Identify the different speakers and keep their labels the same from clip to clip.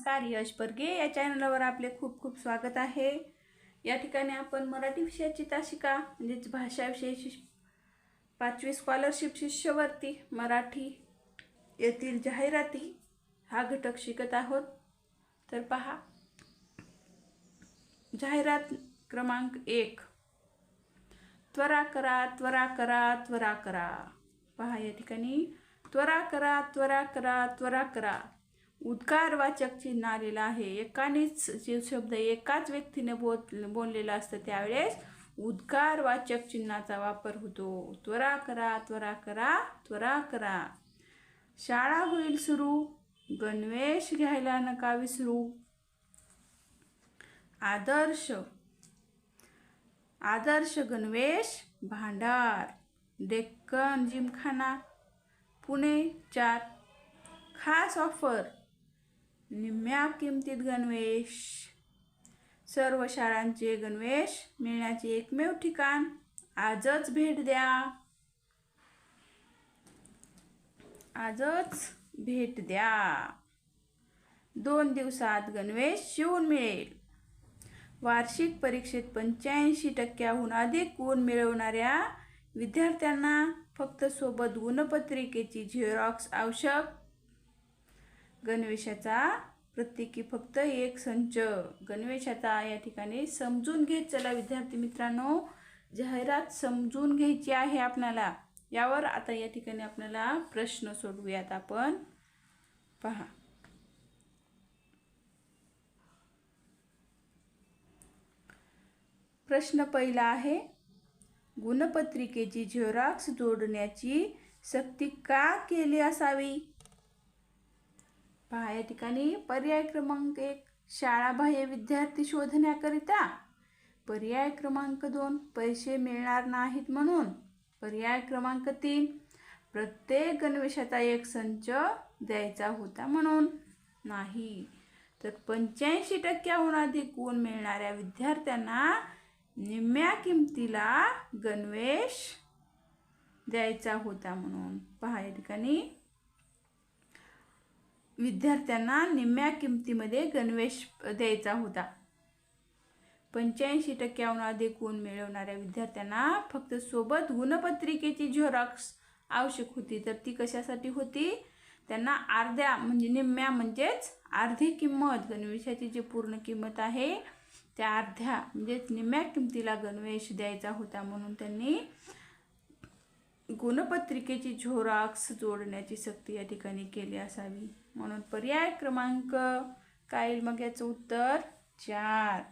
Speaker 1: नमस्कार यश बर्गे. या चॅनलवर आपले खूप खूप स्वागत आहे. या ठिकाणी आपण मराठी विषयाची तासिका म्हणजेच भाषाविषयी शिश पाचवी स्कॉलरशिप शिष्यवर्ती मराठी येथील जाहिराती हा घटक शिकत आहोत. तर पहा. जाहिरात क्रमांक एक. त्वरा करा त्वरा करा त्वरा करा. पहा या ठिकाणी. त्वरा करा त्वरा करा त्वरा करा. उद्गारवाचक चिन्ह आलेलं आहे. एकानेच जे शब्द एकाच व्यक्तीने बोल बोललेला असतं त्यावेळेस उद्गारवाचक चिन्हाचा वापर होतो. त्वरा करा त्वरा करा त्वरा करा. शाळा होईल सुरू गणवेश घ्यायला नका विसरू. आदर्श आदर्श गणवेश भांडार डेक्कन जिमखाना पुणे चार. खास ऑफर निम्म्या किमतीत गणवेश. सर्व शाळांचे गणवेश मिळण्याचे एकमेव ठिकाण. आजच भेट द्या. आजच भेट द्या. दोन दिवसात गणवेश शिवून मिळेल. वार्षिक परीक्षेत पंच्याऐंशी टक्क्याहून अधिक गुण मिळवणाऱ्या विद्यार्थ्यांना फक्त सोबत गुणपत्रिकेची झेरॉक्स आवश्यक. गणवेशाचा प्रत्येकी फक्त एक संच. गणवेशाचा या ठिकाणी समजून घेत चला विद्यार्थी मित्रांनो. जाहिरात समजून घ्यायची आहे आपल्याला यावर आता या ठिकाणी आपल्याला प्रश्न सोडवूयात आपण. पहा. प्रश्न पहिला आहे गुणपत्रिकेची झेरॉक्स जोडण्याची सक्ती का केली असावी? पहा या ठिकाणी पर्याय क्रमांक एक शाळाबाह्य विद्यार्थी शोधण्याकरिता पर्याय क्रमांक दोन पैसे मिळणार नाहीत म्हणून. पर्याय क्रमांक तीन प्रत्येक गणवेशाचा एक संच द्यायचा होता म्हणून. नाही तर पंच्याऐंशी टक्क्याहून अधिक गुण मिळणाऱ्या विद्यार्थ्यांना निम्म्या किमतीला गणवेश द्यायचा होता म्हणून. पहा या ठिकाणी विद्यार्थ्यांना निम्म्या किमतीमध्ये गणवेश द्यायचा होता. पंच्याऐंशी टक्क्याहून अधिक गुण मिळवणाऱ्या विद्यार्थ्यांना फक्त सोबत गुणपत्रिकेची झेरॉक्स आवश्यक होती. तर ती कशासाठी होती? त्यांना अर्ध्या म्हणजे निम्म्या म्हणजेच अर्धी किंमत. गणवेशाची जी पूर्ण किंमत आहे त्या अर्ध्या म्हणजेच निम्म्या किमतीला गणवेश द्यायचा होता. म्हणून त्यांनी गुणपत्रिकेची झोराक्स जोडण्याची सक्ती या ठिकाणी केली असावी. म्हणून पर्याय क्रमांक काय येईल मग याचं उत्तर? चार.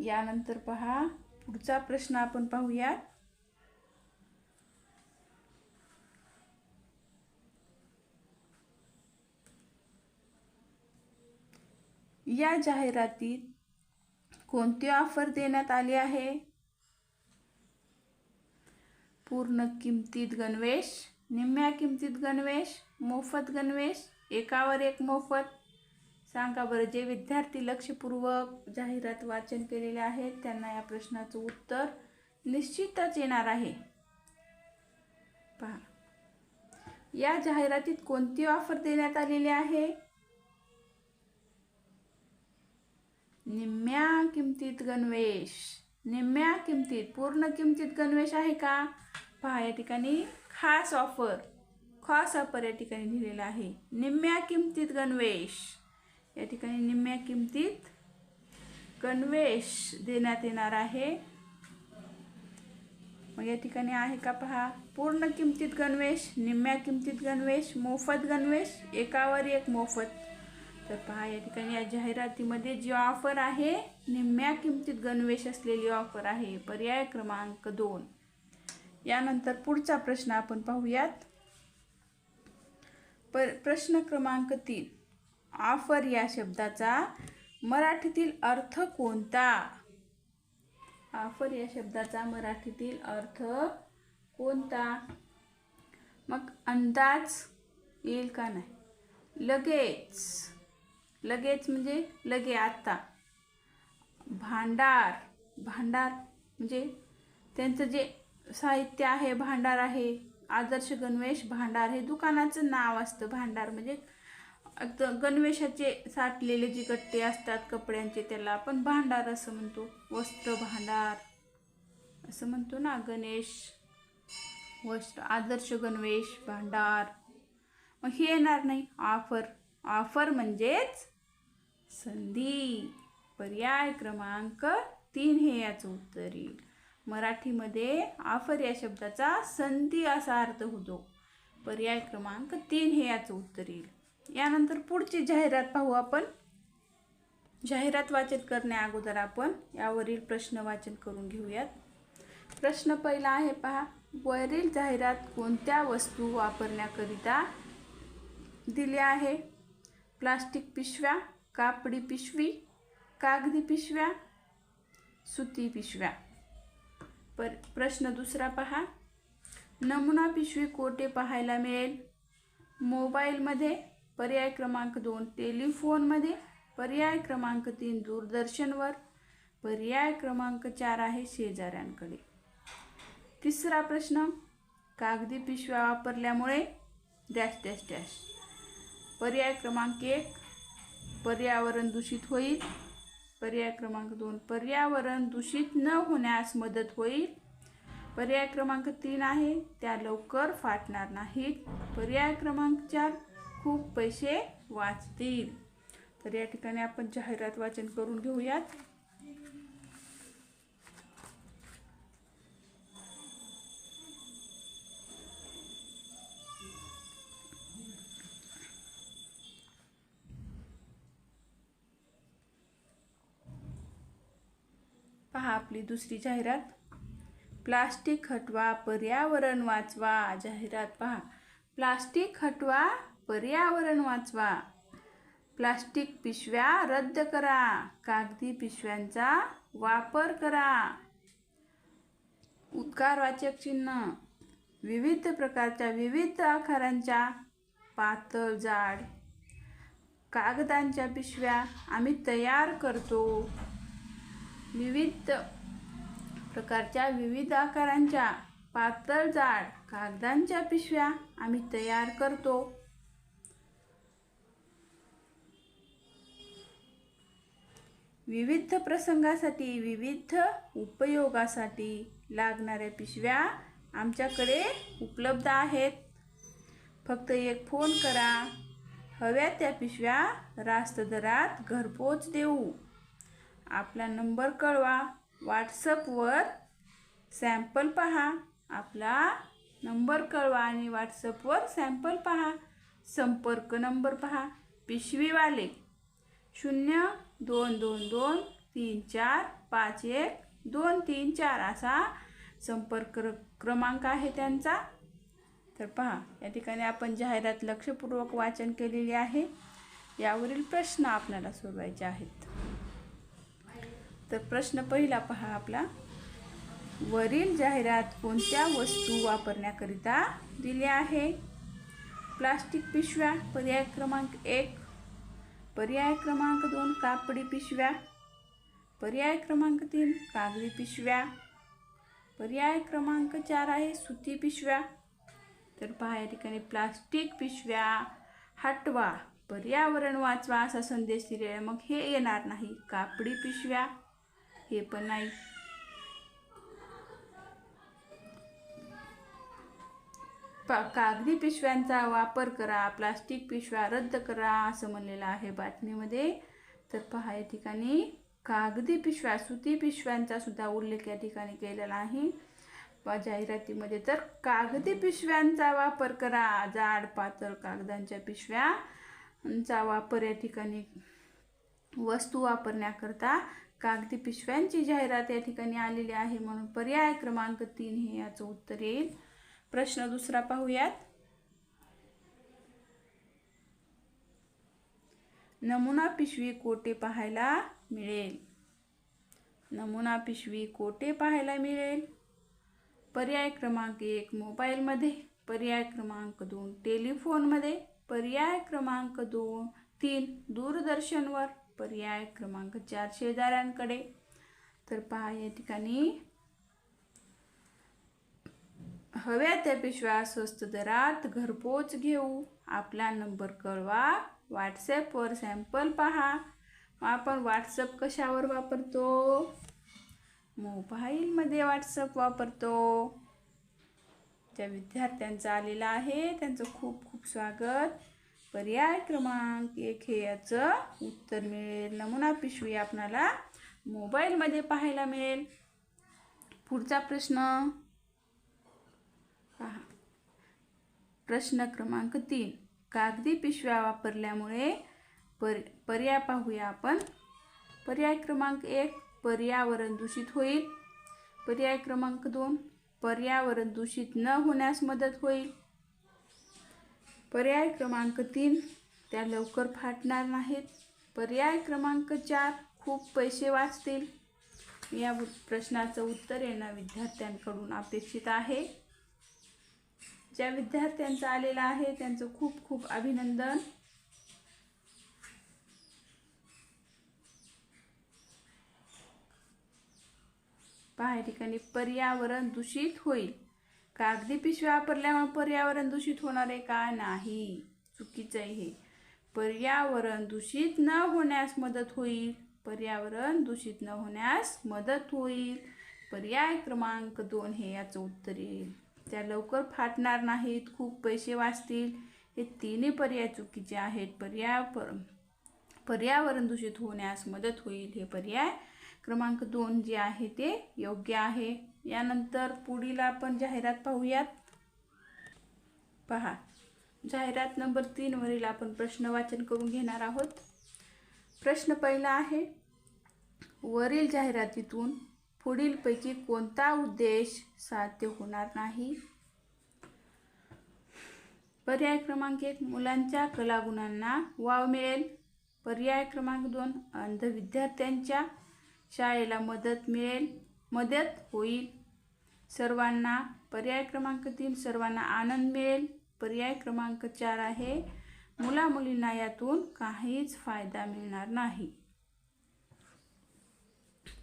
Speaker 1: यानंतर पहा पुढचा प्रश्न आपण पाहूयात. या जाहिरातीत कोणती ऑफर देण्यात आली आहे? पूर्ण किमतीत गणवेश निम्म्या किमतीत गणवेश मोफत गणवेश एकावर एक मोफत. सांगा बरं जे विद्यार्थी लक्षपूर्वक जाहिरात वाचन केलेले आहेत त्यांना या प्रश्नाचं उत्तर निश्चितच येणार आहे. पहा. या जाहिरातीत कोणती ऑफर देण्यात आलेली आहे? निम्म्या किमतीत गणवेश. निम्म्या किमतीत पूर्ण किमतीत गणवेश आहे का? पहा या ठिकाणी खास ऑफर खास ऑफर या ठिकाणी लिहिलेला आहे. निम्म्या किमतीत गणवेश. या ठिकाणी निम्म्या किमतीत गणवेश देण्यात येणार आहे. मग या ठिकाणी आहे का पहा पूर्ण किमतीत गणवेश निम्म्या किमतीत गणवेश मोफत गणवेश एकावर एक मोफत. तर पहा या ठिकाणी या जाहिरातीमध्ये जी ऑफर आहे निम्म्या किमतीत गणवेश असलेली ऑफर आहे. पर्याय क्रमांक दोन. यानंतर पुढचा प्रश्न आपण पाहूयात. पर प्रश्न क्रमांक तीन. ऑफर या शब्दाचा मराठीतील अर्थ कोणता? ऑफर या शब्दाचा मराठीतील अर्थ कोणता? मग अंदाज येईल का नाही? लगेच. लगेच म्हणजे लगे आत्ता भांडार. भांडार म्हणजे त्यांचं जे साहित्य आहे भांडार आहे आदर्श गणवेश भांडार हे दुकानाचं नाव असतं भांडार. म्हणजे गणवेशाचे साठलेले जे गट्टे असतात कपड्यांचे त्याला आपण भांडार असं म्हणतो. वस्त्र भांडार असं म्हणतो ना गणेश वस्त्र आदर्श गणवेश भांडार. मग हे येणार नाही. ऑफर. ऑफर म्हणजेच संधी. पर्याय क्रमांक तीन हे याचं उत्तर येईल. मराठीमध्ये आफर या शब्दाचा संधी असा अर्थ होतो. पर्याय क्रमांक तीन हे याचं उत्तर येईल. यानंतर पुढची जाहिरात पाहू आपण. जाहिरात वाचन करण्या अगोदर आपण यावरील प्रश्न वाचन करून घेऊयात. प्रश्न पहिला आहे पहा. वरील जाहिरात कोणत्या वस्तू वापरण्याकरिता दिल्या आहे? प्लास्टिक पिशव्या कापडी पिशवी कागदी पिशव्या सुती पिशव्या. पर प्रश्न दुसरा पहा. नमुना पिशवी कोठे पाहायला मिळेल? मोबाईलमध्ये पर्याय क्रमांक दोन टेलिफोनमध्ये पर्याय क्रमांक तीन दूरदर्शनवर पर्याय क्रमांक चार आहे शेजाऱ्यांकडे. तिसरा प्रश्न कागदी पिशव्या वापरल्यामुळे डॅश डॅश डॅश. पर्याय क्रमांक एक पर्यावरण दूषित होईल. पर्याय क्रमांक दोन पर्यावरण दूषित न होण्यास मदत होईल. पर्याय क्रमांक तीन आहे त्या लवकर फाटणार नाहीत. पर्याय क्रमांक चार खूप पैसे वाचतील. तर या ठिकाणी आपण जाहिरात वाचन करून घेऊयात. पहा आपली दुसरी जाहिरात. प्लास्टिक हटवा पर्यावरण वाचवा. जाहिरात पहा. प्लास्टिक हटवा पर्यावरण वाचवा. प्लास्टिक पिशव्या रद्द करा. कागदी पिशव्यांचा वापर करा. उद्गारवाचक चिन्ह. विविध प्रकारच्या विविध आकारांच्या पातळ जाड कागदांच्या पिशव्या आम्ही तयार करतो. विविध प्रकारच्या विविध आकारांच्या पातळ जाड कागदांच्या पिशव्या आम्ही तयार करतो. विविध प्रसंगासाठी विविध उपयोगासाठी लागणाऱ्या पिशव्या आमच्याकडे उपलब्ध आहेत. फक्त एक फोन करा. हव्या त्या पिशव्या रास्त दरात घरपोच देऊ. आपला नंबर कळवा. व्हॉट्सअपवर सॅम्पल पहा. आपला नंबर कळवा आणि व्हॉट्सअपवर सॅम्पल पहा. संपर्क नंबर पहा. पिशवीवाले. शून्य दोन दोन दोन तीन चार पाच एक दोन तीन चार असा संपर्क क्रमांक आहे त्यांचा. तर पहा या ठिकाणी आपण जाहिरात लक्षपूर्वक वाचन केलेली आहे. यावरील प्रश्न आपल्याला सोडवायचे आहेत. तर प्रश्न पहिला पहा आपला. वरील जाहिरात कोणत्या वस्तू वापरण्याकरिता दिल्या आहे? प्लास्टिक पिशव्या पर्याय क्रमांक एक. पर्याय क्रमांक दोन कापडी पिशव्या. पर्याय क्रमांक तीन कागदी पिशव्या. पर्याय क्रमांक चार आहे सुती पिशव्या. तर पहा या ठिकाणी प्लास्टिक पिशव्या. हटवा. पर्यावरण वाचवा असा संदेश दिलेला आहे. मग हे येणार नाही. कापडी पिशव्या. हे पण नाही कागदी पिशव्यांचा वापर करा प्लास्टिक पिशव्या रद्द करा असं म्हणलेलं आहे बातमीमध्ये. तर पहा या ठिकाणी कागदी पिशव्या सुती पिशव्यांचा सुद्धा उल्लेख या ठिकाणी केलेला आहे. जाहिरातीमध्ये तर कागदी पिशव्यांचा वापर करा जाड पातळ कागदांच्या पिशव्यांचा वापर या ठिकाणी वस्तू वापरण्याकरता कागदी पिशव्यांची जाहिरात या ठिकाणी आलेली आहे म्हणून पर्याय क्रमांक तीन हे याचं उत्तर येईल. प्रश्न दुसरा पाहूयात. नमुना पिशवी कोठे पाहायला मिळेल? नमुना पिशवी कोठे पाहायला मिळेल? पर्याय क्रमांक एक मोबाईलमध्ये पर्याय क्रमांक दोन टेलिफोनमध्ये पर्याय क्रमांक दोन तीन दूरदर्शनवर. पर्याय क्रमांक चार शेजाऱ्यांकडे. तर पहा या ठिकाणी. हव्या त्या पिशव्या स्वस्त दरात घरपोच घेऊ. आपला नंबर कळवा. व्हॉट्सॲपवर सॅम्पल पहा. मग आपण व्हॉट्सअप कशावर वापरतो? मोबाईलमध्ये व्हॉट्सअप वापरतो. ज्या विद्यार्थ्यांचा आलेला आहे त्यांचं खूप खूप स्वागत. पर्याय क्रमांक एक हे याचं उत्तर मिळेल. नमुना पिशवी आपणाला मोबाईलमध्ये पाहायला मिळेल. पुढचा प्रश्न. पहा. प्रश्न क्रमांक तीन. कागदी पिशव्या वापरल्यामुळे पर पर्याय पाहूया आपण. पर्याय क्रमांक एक पर्यावरण दूषित होईल. पर्याय क्रमांक दोन पर्यावरण दूषित न होण्यास मदत होईल. पर्याय क्रमांक तीन त्या लवकर फाटणार नाहीत. पर्याय क्रमांक चार खूप पैसे वाचतील. या प्रश्नाचं उत्तर येणं विद्यार्थ्यांकडून अपेक्षित आहे. ज्या विद्यार्थ्यांचं आलेलं आहे त्यांचं खूप खूप अभिनंदन. पहा ठिकाणी पर्यावरण दूषित होईल. कागदी पिशव्या वापरल्यामुळे पर्यावरण दूषित होणार आहे का? नाही. चुकीचं आहे हे. पर्यावरण दूषित न होण्यास मदत होईल. पर्यावरण दूषित न होण्यास मदत होईल. पर्याय क्रमांक दोन हे याचं उत्तर येईल. त्या लवकर फाटणार नाहीत. खूप पैसे वाचतील. हे तिन्ही पर्याय चुकीचे आहेत. पर्याय पर पर्यावरण दूषित होण्यास मदत होईल. हे पर्याय क्रमांक दोन जे आहे ते योग्य आहे. यानंतर पुढील आपण जाहिरात पाहूयात. पहा जाहिरात नंबर तीनवरील आपण प्रश्न वाचन करून घेणार आहोत. प्रश्न पहिला आहे वरील जाहिरातीतून पुढीलपैकी कोणता उद्देश साध्य होणार नाही? पर्याय क्रमांक एक मुलांच्या कलागुणांना वाव मिळेल. पर्याय क्रमांक दोन अंध विद्यार्थ्यांच्या शाळेला मदत मिळेल. मदत होईल. सर्वांना पर्याय क्रमांक तीन सर्वांना आनंद मिळेल. पर्याय क्रमांक चार आहे मुलामुलींना यातून काहीच फायदा मिळणार नाही.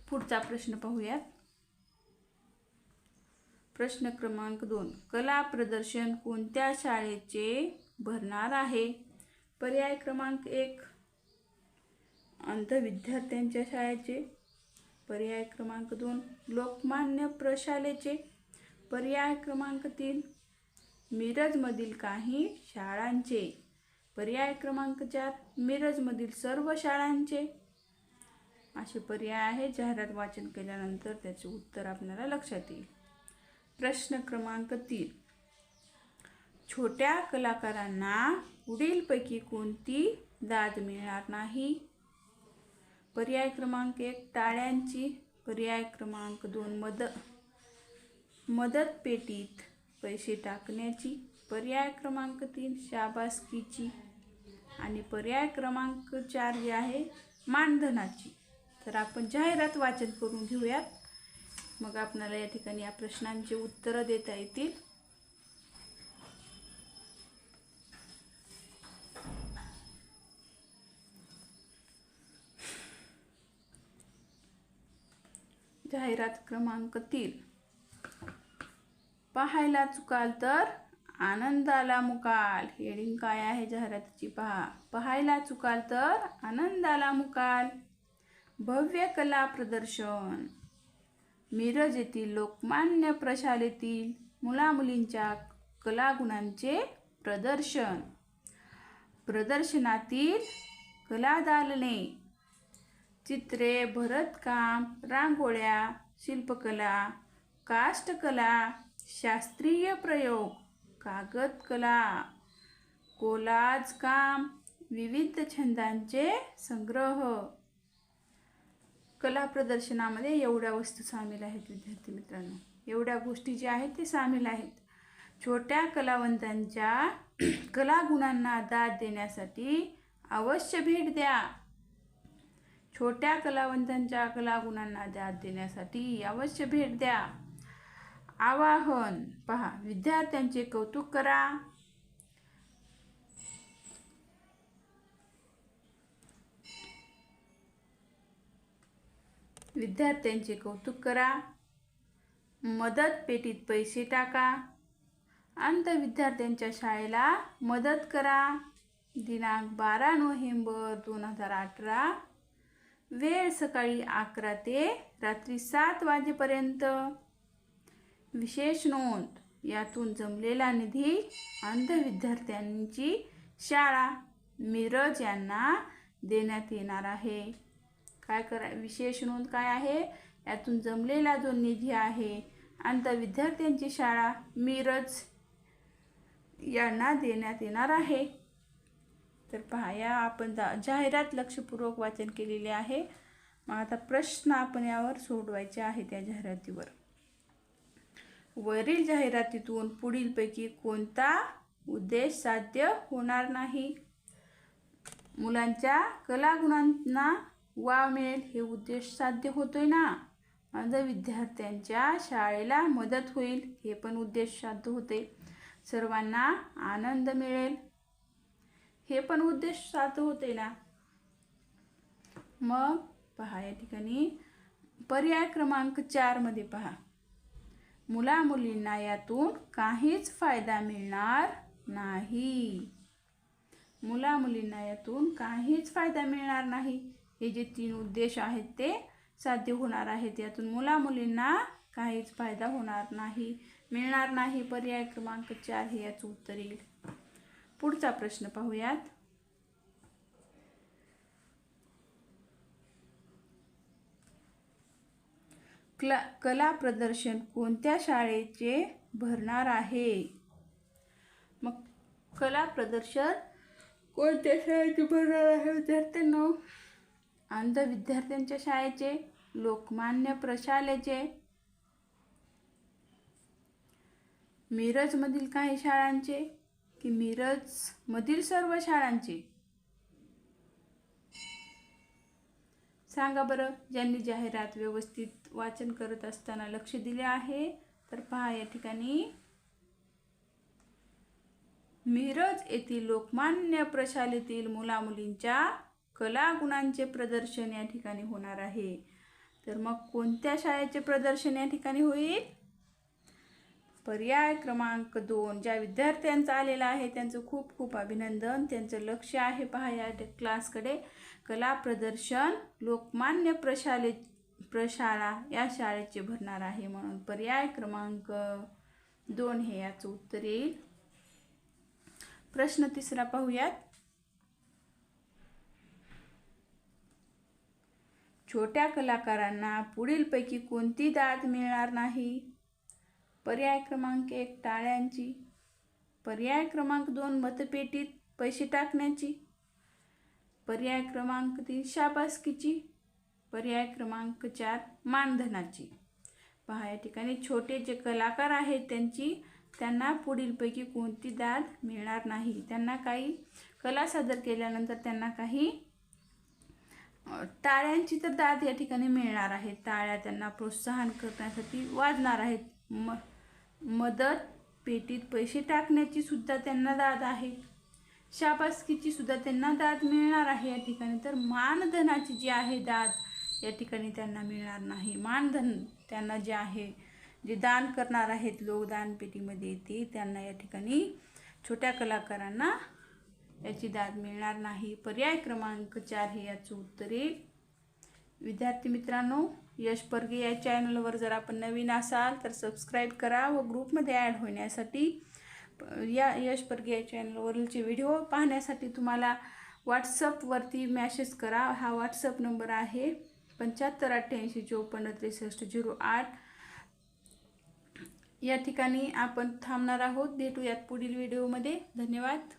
Speaker 1: पुढचा प्रश्न पाहूयात. प्रश्न क्रमांक दोन कला प्रदर्शन कोणत्या शाळेचे भरणार आहे? पर्याय क्रमांक एक अंध विद्यार्थ्यांच्या शाळेचे. पर्याय क्रमांक दोन लोकमान्य प्रशालेचे पर्याय क्रमांक तीन मिरजमधील काही शाळांचे. पर्याय क्रमांक चार मिरजमधील सर्व शाळांचे. असे पर्याय आहेत जाहिरात वाचन केल्यानंतर त्याचे उत्तर आपल्याला लक्षात येईल. प्रश्न क्रमांक तीन. छोट्या कलाकारांना पुढीलपैकी कोणती दाद मिळणार नाही? पर्याय क्रमांक एक टाळ्यांची पर्याय क्रमांक दोन मद मदत पेटीत पैसे टाकण्याची पर्याय क्रमांक तीन शाबासकीची आणि पर्याय क्रमांक चार जे आहे मानधनाची. तर आपण जाहिरात वाचन करून घेऊयात. मग आपणाला या ठिकाणी या प्रश्नांची उत्तरं देता येतील. जाहिरात क्रमांक तीन. पाहायला चुकाल तर आनंदाला मुकाल. हेडिंग काय आहे जाहिरातीची पहा. पाहायला चुकाल तर आनंदाला मुकाल. भव्य कला प्रदर्शन. मिरज येथील लोकमान्य प्रशालेतील मुलामुलींच्या कलागुणांचे प्रदर्शन. प्रदर्शनातील कलादालने चित्रे भरतकाम रांगोळ्या शिल्पकला काष्टकला शास्त्रीय प्रयोग कागदकला कोलाज काम विविध छंदांचे संग्रह. कला प्रदर्शनामध्ये एवढ्या वस्तू सामील आहेत विद्यार्थी मित्रांनो. एवढ्या गोष्टी ज्या आहेत ते सामील आहेत. छोट्या कलावंतांच्या कलागुणांना दाद देण्यासाठी अवश्य भेट द्या. छोट्या कलावंतांच्या कलागुणांना दाद देण्यासाठी अवश्य भेट द्या. आवाहन पहा विद्यार्थ्यांचे कौतुक करा. विद्यार्थ्यांचे कौतुक करा. मदत पेटीत पैसे टाका. अंत विद्यार्थ्यांच्या शाळेला मदत करा. दिनांक बारा नोव्हेंबर दोन हजार अठरा वेळ सकाळी अकरा ते रात्री सात वाजेपर्यंत. विशेष नोंद यातून जमलेला निधी अंध विद्यार्थ्यांची शाळा मिरज यांना देण्यात येणार आहे. काय करा विशेष नोंद काय आहे? यातून जमलेला जो निधी आहे अंध विद्यार्थ्यांची शाळा मिरज यांना देण्यात येणार आहे. तर पहा या आपण जा जाहिरात लक्षपूर्वक वाचन केलेले आहे. मग आता प्रश्न आपण यावर सोडवायचे आहे त्या जाहिरातीवर. वरील जाहिरातीतून पुढीलपैकी कोणता उद्देश साध्य होणार नाही? मुलांच्या कलागुणांना वाव मिळेल हे उद्देश साध्य होतोय ना? माझं विद्यार्थ्यांच्या शाळेला मदत होईल हे पण उद्देश साध्य होते सर्वांना आनंद मिळेल. हे पण उद्देश साध्य होते ना. मग पहा या ठिकाणी. पर्याय क्रमांक चारमध्ये पहा. मुला मुलींना यातून काहीच फायदा मिळणार नाही. मुला मुलींना यातून काहीच फायदा मिळणार नाही. हे जे तीन उद्देश आहेत ते साध्य होणार आहेत. यातून मुला मुलींना काहीच फायदा होणार नाही मिळणार नाही. पर्याय क्रमांक चार हे याचं उत्तर येईल. पुढचा प्रश्न पाहूयात. क्ला कला प्रदर्शन कोणत्या शाळेचे भरणार आहे? मग कला प्रदर्शन कोणत्या शाळेचे भरणार आहे विद्यार्थ्यांनो? अंध विद्यार्थ्यांच्या शाळेचे लोकमान्य प्रशालेचे. मिरजमधील काही शाळांचे की मिरजमधील सर्व शाळांची. सांगा बरं ज्यांनी जाहिरात व्यवस्थित वाचन करत असताना लक्ष दिले आहे तर पहा या ठिकाणी. मिरज येथील लोकमान्य प्रशालेतील मुलामुलींच्या कलागुणांचे प्रदर्शन या ठिकाणी होणार आहे. तर मग कोणत्या शाळेचे प्रदर्शन या ठिकाणी होईल? पर्याय क्रमांक दोन ज्या विद्यार्थ्यांचा आलेला आहे त्यांचं खूप खूप अभिनंदन. त्यांचं लक्ष आहे पहा या क्लासकडे. कला प्रदर्शन लोकमान्य प्रशाले प्रशाळा या शाळेचे भरणार आहे म्हणून. पर्याय क्रमांक दोन हे याचं उत्तर येईल. प्रश्न तिसरा पाहूयात. छोट्या कलाकारांना पुढीलपैकी कोणती दाद मिळणार नाही? पर्याय क्रमांक एक टाळ्यांची. पर्याय क्रमांक दोन मतपेटीत पैसे टाकण्याची. पर्याय क्रमांक तीन शाबासकीची. पर्याय क्रमांक चार मानधनाची. पहा या ठिकाणी छोटे जे कलाकार आहेत त्यांची त्यांना पुढीलपैकी कोणती दाद मिळणार नाही. त्यांना काही कला सादर केल्यानंतर त्यांना काही टाळ्यांची तर दाद या ठिकाणी मिळणार आहे. टाळ्या त्यांना प्रोत्साहन करण्यासाठी वाजणार आहेत. म मदत पेटीत पैसे टाकण्याची सुद्धा त्यांना दाद आहे. शाबासकीची सुद्धा त्यांना दाद मिळणार आहे या ठिकाणी. तर मानधनाची जी आहे दाद या ठिकाणी त्यांना मिळणार नाही. मानधन त्यांना जे आहे जे दान करणार आहेत लोक दानपेटीमध्ये ते त्यांना या ठिकाणी छोट्या कलाकारांना याची दाद मिळणार नाही. पर्याय क्रमांक चार हे याचं उत्तर विद्यार्थी मित्रांनो यश परगे या चॅनलवर जर आपण नवीन असाल तर सबस्क्राईब करा व ग्रुपमध्ये ॲड होण्यासाठी या यश परगे या चॅनलवरीलचे व्हिडिओ पाहण्यासाठी तुम्हाला व्हॉट्सअपवरती मॅसेज करा. हा व्हॉट्सअप नंबर आहे पंच्याहत्तर अठ्ठ्याऐंशी चोपन्न त्रेसष्ट झिरो आठ. या ठिकाणी आपण थांबणार आहोत. भेटूयात पुढील व्हिडिओमध्ये धन्यवाद.